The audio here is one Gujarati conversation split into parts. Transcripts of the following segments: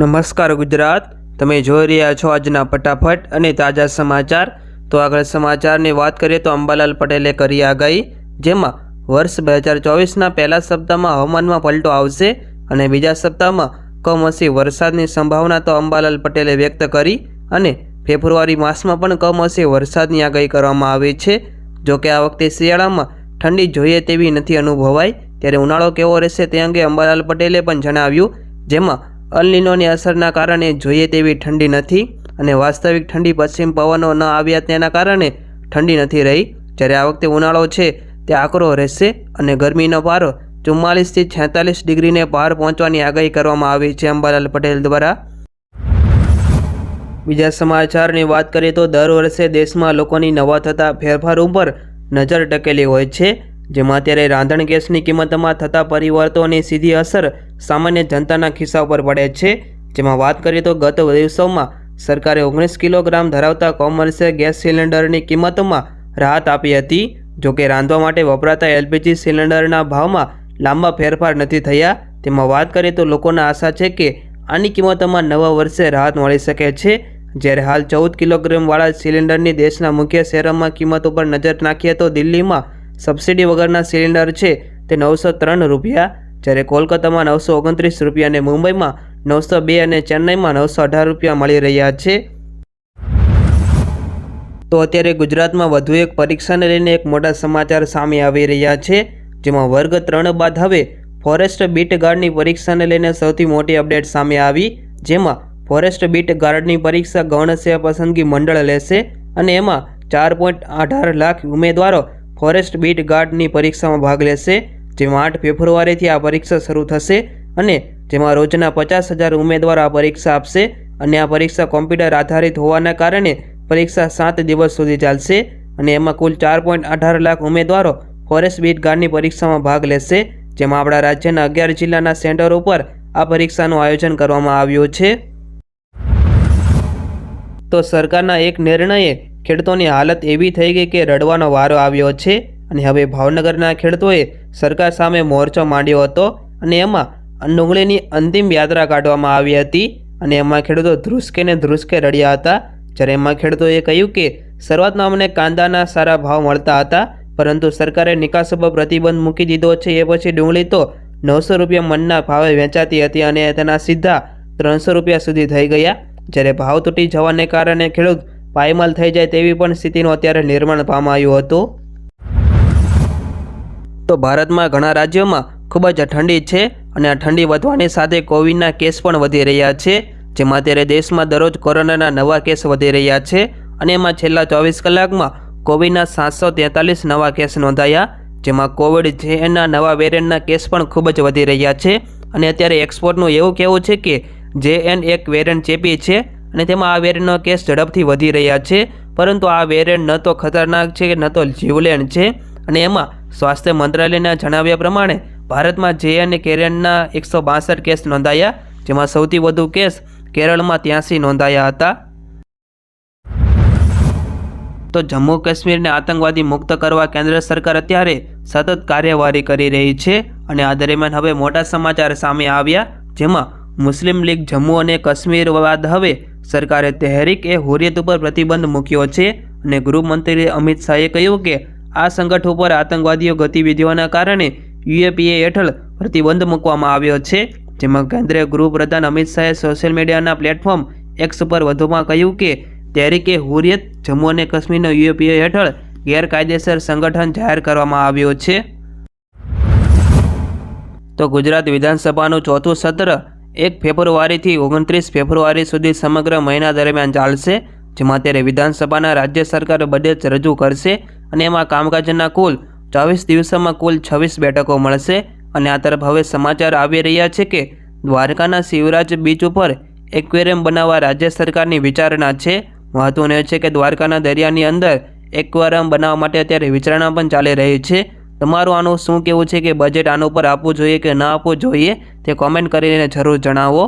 નમસ્કાર ગુજરાત. તમે જોઈ રહ્યા છો આજના ફટાફટ અને તાજા સમાચાર. તો આગળ સમાચારની વાત કરીએ તો અંબાલાલ પટેલે કરી આગાહી, જેમાં વર્ષ બે હજાર ચોવીસના પહેલા સપ્તાહમાં હવામાનમાં પલટો આવશે અને બીજા સપ્તાહમાં કમોસમી વરસાદની સંભાવના તો અંબાલાલ પટેલે વ્યક્ત કરી અને ફેબ્રુઆરી માસમાં પણ કમોસમી વરસાદની આગાહી કરવામાં આવી છે. જોકે આ વખતે શિયાળામાં ઠંડી જોઈએ તેવી નથી અનુભવાય ત્યારે ઉનાળો કેવો રહેશે તે અંગે અંબાલાલ પટેલે પણ જણાવ્યું, જેમાં અલનીનોની અસરના કારણે જોઈએ તેવી ઠંડી નથી અને વાસ્તવિક ઠંડી પશ્ચિમ પવનો ન આવ્યા તેના કારણે ઠંડી નથી રહી. જ્યારે આ વખતે ઉનાળો છે તે આકરો રહેશે અને ગરમીનો પારો ચુમ્માલીસથી છેતાલીસ ડિગ્રીને પાર પહોંચવાની આગાહી કરવામાં આવી છે અંબાલાલ પટેલ દ્વારા. બીજા સમાચારની વાત કરીએ તો દર વર્ષે દેશમાં લોકોની નવા થતા ફેરફાર ઉપર નજર ટકેલી હોય છે. જેમાં અત્યારે રાંધણ ગેસની કિંમતમાં થતા પરિવર્તનોની સીધી અસર સામાન્ય જનતાના ખિસ્સા ઉપર પડે છે. જેમાં વાત કરીએ તો ગત દિવસોમાં સરકારે ઓગણીસ કિલોગ્રામ ધરાવતા કોમર્શિયલ ગેસ સિલિન્ડરની કિંમતમાં રાહત આપી હતી. જોકે રાંધવા માટે વપરાતા એલપીજી સિલિન્ડરના ભાવમાં લાંબા ફેરફાર નથી થયા. તેમાં વાત કરીએ તો લોકોના આશા છે કે આની કિંમતોમાં નવા વર્ષે રાહત મળી શકે છે. જ્યારે હાલ ચૌદ કિલોગ્રામવાળા સિલિન્ડરની દેશના મુખ્ય શહેરોમાં કિંમત ઉપર નજર નાખીએ તો દિલ્હીમાં સબસિડી વગરના સિલિન્ડર છે તે નવસો ત્રણ રૂપિયા. જ્યારે કોલકાતામાં નવસો ઓગણત્રીસ રૂપિયા અને મુંબઈમાં નવસો બે અને ચેન્નઈમાં નવસો અઢાર રૂપિયા મળી રહ્યા છે. તો અત્યારે ગુજરાતમાં વધુ એક પરીક્ષાને લઈને એક મોટા સમાચાર સામે આવી રહ્યા છે, જેમાં વર્ગ ત્રણ બાદ હવે ફોરેસ્ટ બીટ ગાર્ડની પરીક્ષાને લઈને સૌથી મોટી અપડેટ સામે આવી, જેમાં ફોરેસ્ટ બીટ ગાર્ડની પરીક્ષા ગૌણ સેવા પસંદગી મંડળ લેશે અને એમાં ચાર પોઈન્ટ અઢાર લાખ ઉમેદવારો ફોરેસ્ટ બીટ ગાર્ડની પરીક્ષામાં ભાગ લેશે, જેમાં આઠ ફેબ્રુઆરીથી આ પરીક્ષા શરૂ થશે અને જેમાં રોજના પચાસ હજાર ઉમેદવાર આ પરીક્ષા આપશે અને આ પરીક્ષા કોમ્પ્યુટર આધારિત હોવાના કારણે પરીક્ષા સાત દિવસ સુધી ચાલશે અને એમાં કુલ ચાર પોઈન્ટ અઢાર લાખ ઉમેદવારો ફોરેસ્ટ બીટ ગાર્ડની પરીક્ષામાં ભાગ લેશે, જેમાં આપણા રાજ્યના અગિયાર જિલ્લાના સેન્ટર ઉપર આ પરીક્ષાનું આયોજન કરવામાં આવ્યું છે. તો સરકારના એક નિર્ણયે ખેડૂતોની હાલત એવી થઈ ગઈ કે રડવાનો વારો આવ્યો છે અને હવે ભાવનગરના ખેડૂતોએ સરકાર સામે મોરચો માંડ્યો હતો અને એમાં ડુંગળીની અંતિમ યાત્રા કાઢવામાં આવી હતી અને એમાં ખેડૂતો ધ્રુસકે ને ધ્રુસકે રડ્યા હતા. જ્યારે એમાં ખેડૂતોએ કહ્યું કે શરૂઆતમાં અમને કાંદાના સારા ભાવ મળતા હતા, પરંતુ સરકારે નિકાસ ઉપર પ્રતિબંધ મૂકી દીધો છે. એ પછી ડુંગળી તો નવસો રૂપિયા મનના ભાવે વેચાતી હતી અને તેના સીધા ત્રણસો રૂપિયા સુધી થઈ ગયા. જ્યારે ભાવ તૂટી જવાને કારણે ખેડૂત પાયમાલ થઈ જાય તેવી પણ સ્થિતિનું અત્યારે નિર્માણ પામાયું હતું. તો ભારતમાં ઘણા રાજ્યોમાં ખૂબ જ ઠંડી છે અને આ ઠંડી વધવાની સાથે કોવિડના કેસ પણ વધી રહ્યા છે, જેમાં અત્યારે દેશમાં દરરોજ કોરોનાના નવા કેસ વધી રહ્યા છે અને એમાં છેલ્લા ચોવીસ કલાકમાં કોવિડના સાતસો તેતાલીસ નવા કેસ નોંધાયા, જેમાં કોવિડ જેના નવા વેરિયન્ટના કેસ પણ ખૂબ જ વધી રહ્યા છે અને અત્યારે એક્સપોર્ટનું એવું કહેવું છે કે જે એન એક વેરિયન્ટ ચેપી છે અને તેમાં આ વેરિયન્ટનો કેસ ઝડપથી વધી રહ્યા છે. પરંતુ આ વેરિયન્ટ ન તો ખતરનાક છે કે ન તો જીવલેણ છે. અને એમાં સ્વાસ્થ્ય મંત્રાલયના જણાવ્યા પ્રમાણે ભારતમાં જે અને કેરળના એકસો બાસઠ કેસ નોંધાયા, જેમાં સૌથી વધુ કેસ કેરળમાં ત્યાંસી નોંધાયા હતા. તો જમ્મુ કાશ્મીરને આતંકવાદી મુક્ત કરવા કેન્દ્ર સરકાર અત્યારે સતત કાર્યવાહી કરી રહી છે. અને આ દરમિયાન હવે મોટા સમાચાર સામે આવ્યા, જેમાં મુસ્લિમ લીગ જમ્મુ અને કાશ્મીર બાદ હવે સરકારે તહેરીક એ હુરિયત ઉપર પ્રતિબંધ મૂક્યો છે અને ગૃહમંત્રી અમિત શાહે કહ્યું કે આ સંગઠન ઉપર આતંકવાદીઓ ગતિવિધિઓના કારણે યુએપીએ હેઠળ પ્રતિબંધ મૂકવામાં આવ્યો છે, જેમાં કેન્દ્રીય ગૃહપ્રધાન અમિત શાહે સોશિયલ મીડિયાના પ્લેટફોર્મ એક્સ પર વધુમાં કહ્યું કે તહેરીકે હુરિયત જમ્મુ અને કાશ્મીરનો યુએપીએ હેઠળ ગેરકાયદેસર સંગઠન જાહેર કરવામાં આવ્યો છે. તો ગુજરાત વિધાનસભાનું ચોથું સત્ર એક ફેબ્રુઆરીથી ઓગણત્રીસ ફેબ્રુઆરી સુધી સમગ્ર મહિના દરમિયાન ચાલશે, જેમાં અત્યારે વિધાનસભાના રાજ્ય સરકાર બજેટ રજૂ કરશે અને એમાં કામકાજના કુલ ચોવીસ દિવસોમાં કુલ છવ્વીસ બેઠકો મળશે. અને આ તરફ હવે સમાચાર આવી રહ્યા છે કે દ્વારકાના શિવરાજ બીચ ઉપર એક્વેરિયમ બનાવવા રાજ્ય સરકારની વિચારણા છે. મહત્વનું એ છે કે દ્વારકાના દરિયાની અંદર એક્વેરિયમ બનાવવા માટે અત્યારે વિચારણા પણ ચાલી રહી છે. તમારું આનું શું કહેવું છે કે બજેટ આના ઉપર આપવું જોઈએ કે ન આપવું જોઈએ તે કોમેન્ટ કરીને જરૂર જણાવો.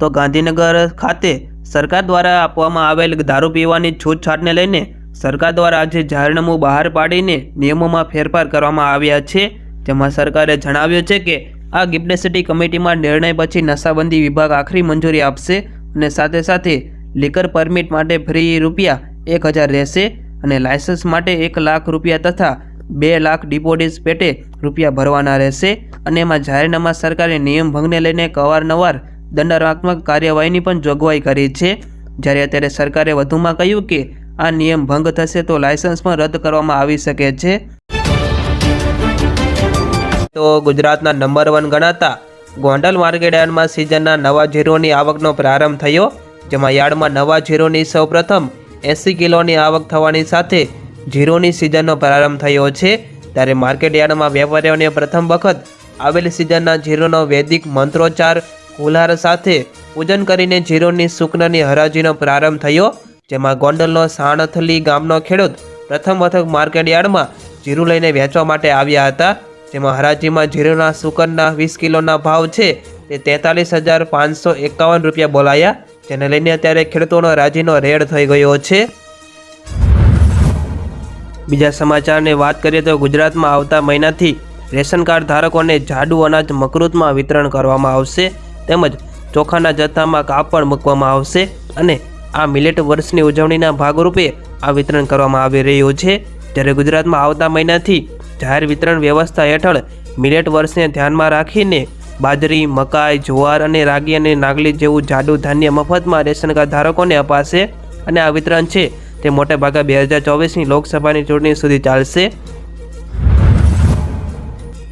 તો ગાંધીનગર ખાતે સરકાર દ્વારા આપવામાં આવેલ દારૂ પીવાની છૂટછાટને લઈને સરકાર દ્વારા આજે જાહેરનામું બહાર પાડીને નિયમોમાં ફેરફાર કરવામાં આવ્યા છે. જેમાં સરકારે જણાવ્યું છે કે આ ગિફ્ટ સિટી કમિટીમાં નિર્ણય પછી નશાબંધી વિભાગ આખરી મંજૂરી આપશે અને સાથે સાથે લીકર પરમિટ માટે ફ્રી રૂપિયા એક હજાર રહેશે. અને લાયસન્સ માટે એક લાખ રૂપિયા તથા બે લાખ ડિપોઝિટ પેટે રૂપિયા ભરવાના રહેશે. અને એમાં જાહેરનામા સરકારે નિયમ ભંગને લઈને અવારનવાર દંડાત્મક કાર્યવાહીની પણ જોગવાઈ કરી છે. જ્યારે અત્યારે સરકારે વધુમાં કહ્યું કે આ નિયમ ભંગ થશે તો લાયસન્સ પણ રદ કરવામાં આવી શકે છે. તો ગુજરાતના નંબર વન ગણાતા ગોંડલ માર્કેટ યાર્ડમાં સિઝનના નવા જીરોની આવકનો પ્રારંભ થયો, જેમાં યાર્ડમાં નવા જીરોની સૌપ્રથમ એંસી કિલોની આવક થવાની સાથે જીરોની સિઝનનો પ્રારંભ થયો છે. ત્યારે માર્કેટ યાર્ડમાં વેપારીઓને પ્રથમ વખત આવેલ સિઝનના જીરોનો વૈદિક મંત્રોચ્ચાર કુલાર સાથે પૂજન કરીને જીરોની શુક્રની હરાજીનો પ્રારંભ થયો, જેમાં ગોંડલનો સાણથલી ગામનો ખેડૂત પ્રથમ વખત માર્કેટ યાર્ડમાં જીરું લઈને વેચવા માટે આવ્યા હતા, જેમાં હરાજીમાં જીરુના શુકનના વીસ કિલોના ભાવ છે તે તેતાલીસ હજાર પાંચસો એકાવન રૂપિયા બોલાયા. જેને લઈને અત્યારે ખેડૂતોનો રાજીનો રેડ થઈ ગયો છે. બીજા સમાચારની વાત કરીએ તો ગુજરાતમાં આવતા મહિનાથી રેશન કાર્ડ ધારકોને જાડુ અનાજ મકરૂતમાં વિતરણ કરવામાં આવશે તેમજ ચોખાના જથ્થામાં કાપડ મૂકવામાં આવશે અને આ મિલેટ વર્ષની ઉજવણીના ભાગરૂપે આ વિતરણ કરવામાં આવી રહ્યું છે. જ્યારે ગુજરાતમાં આવતા મહિનાથી જાહેર વિતરણ વ્યવસ્થા હેઠળ મિલેટ વર્ષને ધ્યાનમાં રાખીને બાજરી, મકાઈ, જુવાર અને રાગી અને નાગલી જેવું જાડુ ધાન્ય મફતમાં રેશન કાર્ડ ધારકોને અપાશે અને આ વિતરણ છે. તે મોટે ભાગે બે હજાર ચોવીસની લોકસભાની ચૂંટણી સુધી ચાલશે.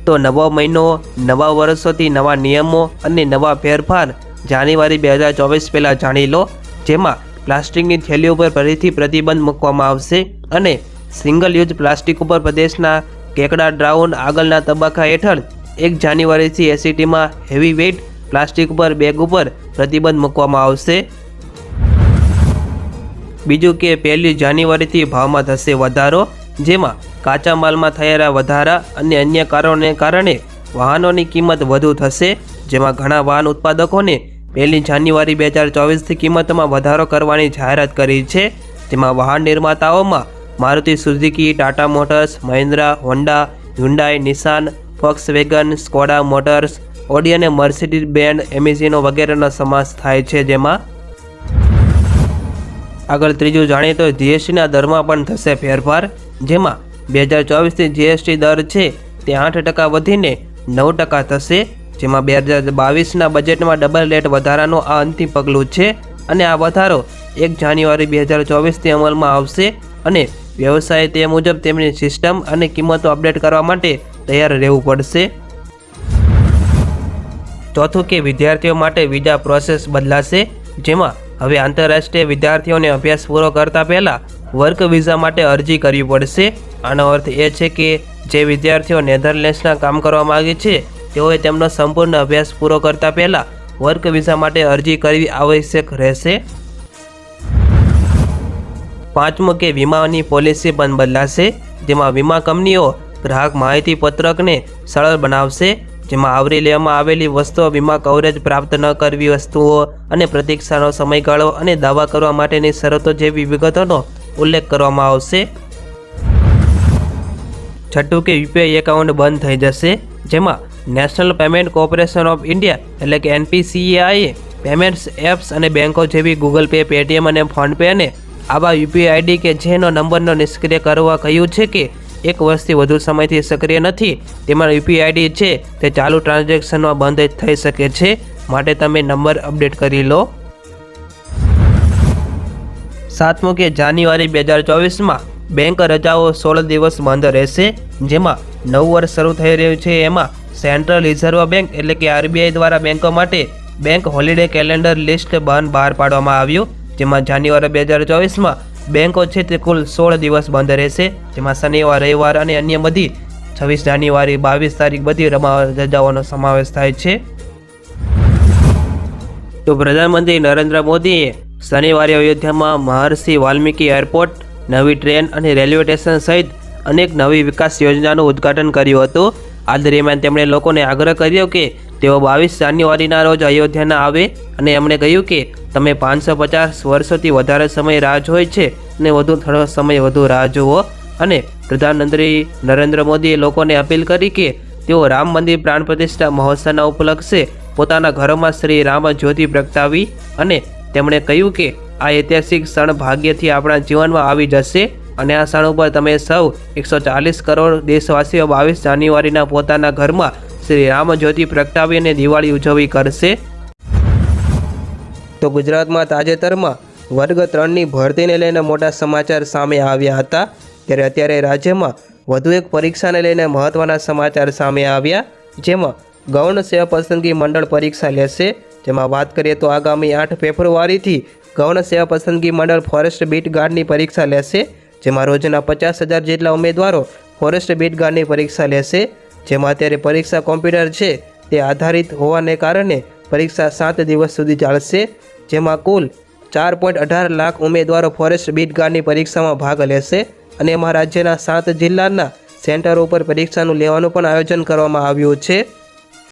તો નવો મહિનો, નવા વર્ષોથી નવા નિયમો અને નવા ફેરફાર જાન્યુઆરી બે હજાર ચોવીસ પહેલાં જાણી લો, જેમાં પ્લાસ્ટિકની થેલીઓ પર ફરીથી પ્રતિબંધ મૂકવામાં આવશે અને સિંગલ યુઝ પ્લાસ્ટિક ઉપર પ્રદેશના કેકડા, ડ્રાઉન, આગળના તબક્કા હેઠળ એક જાન્યુઆરીથી એસીટીમાં હેવી વેઇટ પ્લાસ્ટિક પર બેગ ઉપર પ્રતિબંધ મૂકવામાં આવશે. બીજું કે પહેલી જાન્યુઆરીથી ભાવમાં થશે વધારો, જેમાં કાચા માલમાં થયેલા વધારા અને અન્ય કારણોને કારણે વાહનોની કિંમત વધુ થશે, જેમાં ઘણા વાહન ઉત્પાદકોને પહેલી જાન્યુઆરી બે હજાર ચોવીસથી કિંમતમાં વધારો કરવાની જાહેરાત કરી છે. જેમાં વાહન નિર્માતાઓમાં Maruti Suzuki, Tata Motors, Mahindra, Honda, Hyundai Nissan Volkswagen Skoda Motors, Audi અને મર્સિડીઝ બેન્ડ એમિઝીનો વગેરેનો સમાવેશ થાય છે, જેમાં આગળ ત્રીજું જાણીએ તો જીએસટીના દરમાં પણ થશે ફેરફાર, જેમાં બે હજાર ચોવીસથી જીએસટી દર છે તે આઠ ટકા વધીને નવ ટકા થશે, જેમાં બે હજાર બાવીસના બજેટમાં ડબલ રેટ વધારાનું આ અંતિમ પગલું છે અને આ વધારો એક જાન્યુઆરી બે હજાર ચોવીસથી અમલમાં આવશે અને વ્યવસાય તે મુજબ તેમની સિસ્ટમ અને કિંમતો અપડેટ કરવા માટે તૈયાર રહેવું પડશે. ચોથું કે વિદ્યાર્થીઓ માટે વિઝા પ્રોસેસ બદલાશે, જેમાં હવે આંતરરાષ્ટ્રીય વિદ્યાર્થીઓને અભ્યાસ પૂરો કરતા પહેલાં વર્ક વિઝા માટે અરજી કરવી પડશે. આનો અર્થ એ છે કે જે વિદ્યાર્થીઓ નેધરલેન્ડ્સના કામ કરવા માગે છે, તેઓએ તેમનો સંપૂર્ણ અભ્યાસ પૂરો કરતા પહેલાં વર્ક વિઝા માટે અરજી કરવી આવશ્યક રહેશે. પાંચમું કે વીમાની પોલિસી પણ બદલાશે, જેમાં વીમા કંપનીઓ ગ્રાહક માહિતી પત્રકને સરળ બનાવશે, જેમાં આવરી લેવામાં આવેલી વસ્તુઓ, વીમા કવરેજ પ્રાપ્ત ન કરવી વસ્તુઓ અને પ્રતીક્ષાનો સમયગાળો અને દાવા કરવા માટેની શરતો જેવી વિગતોનો ઉલ્લેખ કરવામાં આવશે. છઠ્ઠું કે યુપીઆઈ એકાઉન્ટ બંધ થઈ જશે, જેમાં National Payment Corporation of India એટલે કે એનપીસીઆઈએ પેમેન્ટ્સ એપ્સ અને બેંકો જેવી ગૂગલ પે, પેટીએમ અને ફોનપે અને આવા યુપીઆઈ આઈડી કે જેનો નંબરનો નિષ્ક્રિય કરવા કહ્યું છે કે એક વર્ષથી વધુ સમયથી સક્રિય નથી. તેમાં યુપીઆઈ આઈડી છે. તે ચાલુ ટ્રાન્ઝેક્શનમાં બંધ થઈ શકે છે. માટે તમે નંબર અપડેટ કરી લો. સાતમું કે જાન્યુઆરી બે હજાર ચોવીસમાં બેંક રજાઓ સોળ દિવસ બંધ રહેશે. જેમાં નવું વર્ષ શરૂ થઈ રહ્યું છે. એમાં સેન્ટ્રલ રિઝર્વ બેંક એટલે કે આરબીઆઈ દ્વારા બેંકો માટે બેંક હોલિડે કેલેન્ડર લિસ્ટ બંધ બહાર પાડવામાં આવ્યું. જેમાં જાન્યુઆરી બે હજાર ચોવીસમાં બેંકો છે તે કુલ સોળ દિવસ બંધ રહેશે. જેમાં શનિવાર, રવિવાર અને અન્ય બધી છવ્વીસ જાન્યુઆરી, બાવીસ તારીખ બધી રમા રજાઓનો સમાવેશ થાય છે. તો પ્રધાનમંત્રી નરેન્દ્ર મોદીએ શનિવારે અયોધ્યામાં મહર્ષિ વાલ્મીકી એરપોર્ટ, નવી ટ્રેન અને રેલવે સ્ટેશન સહિત અનેક નવી વિકાસ યોજનાનું ઉદ્ઘાટન કર્યું હતું. આ દરમિયાન તેમણે લોકોને આગ્રહ કર્યો કે તેઓ બાવીસ જાન્યુઆરીના રોજ અયોધ્યાના આવે અને એમણે કહ્યું કે તમે પાંચસો પચાસ વર્ષોથી વધારે સમય રાહ જોઈ છે અને વધુ થોડો સમય વધુ રાહ જુઓ. અને પ્રધાનમંત્રી નરેન્દ્ર મોદીએ લોકોને અપીલ કરી કે તેઓ રામ મંદિર પ્રાણ પ્રતિષ્ઠા મહોત્સવના ઉપલક્ષે પોતાના ઘરોમાં શ્રી રામ જ્યોતિ પ્રગટાવી અને તેમણે કહ્યું કે આ ઐતિહાસિક ક્ષણ ભાગ્યથી આપણા જીવનમાં આવી જશે અને આ ક્ષણ ઉપર તમે સૌ એકસો ચાલીસ કરોડ દેશવાસીઓ બાવીસ જાન્યુઆરીના પોતાના ઘરમાં શ્રી રામ જ્યોતિ પ્રગટાવી અને દિવાળી ઉજવણી કરશે. તો ગુજરાતમાં તાજેતરમાં વર્ગ ત્રણની ભરતીને લઈને મોટા સમાચાર સામે આવ્યા હતા. ત્યારે અત્યારે રાજ્યમાં વધુ એક પરીક્ષાને લઈને મહત્ત્વના સમાચાર સામે આવ્યા, જેમાં ગૌણ સેવા પસંદગી મંડળ પરીક્ષા લેશે. જેમાં વાત કરીએ તો આગામી આઠ ફેબ્રુઆરીથી ગૌણ સેવા પસંદગી મંડળ ફોરેસ્ટ બીટ ગાર્ડની પરીક્ષા લેશે, જેમાં રોજના પચાસ હજાર જેટલા ઉમેદવારો ફોરેસ્ટ બીટ ગાર્ડની પરીક્ષા લેશે. જેમાં અત્યારે પરીક્ષા કોમ્પ્યુટર છે તે આધારિત હોવાને કારણે પરીક્ષા સાત દિવસ સુધી ચાલશે. જેમાં કુલ ચાર પોઈન્ટ અઢાર લાખ ઉમેદવારો ફોરેસ્ટ બીટ ગાર્ડની પરીક્ષામાં ભાગ લેશે અને એમાં રાજ્યના સાત જિલ્લાના સેન્ટરો ઉપર પરીક્ષાનું લેવાનું પણ આયોજન કરવામાં આવ્યું છે.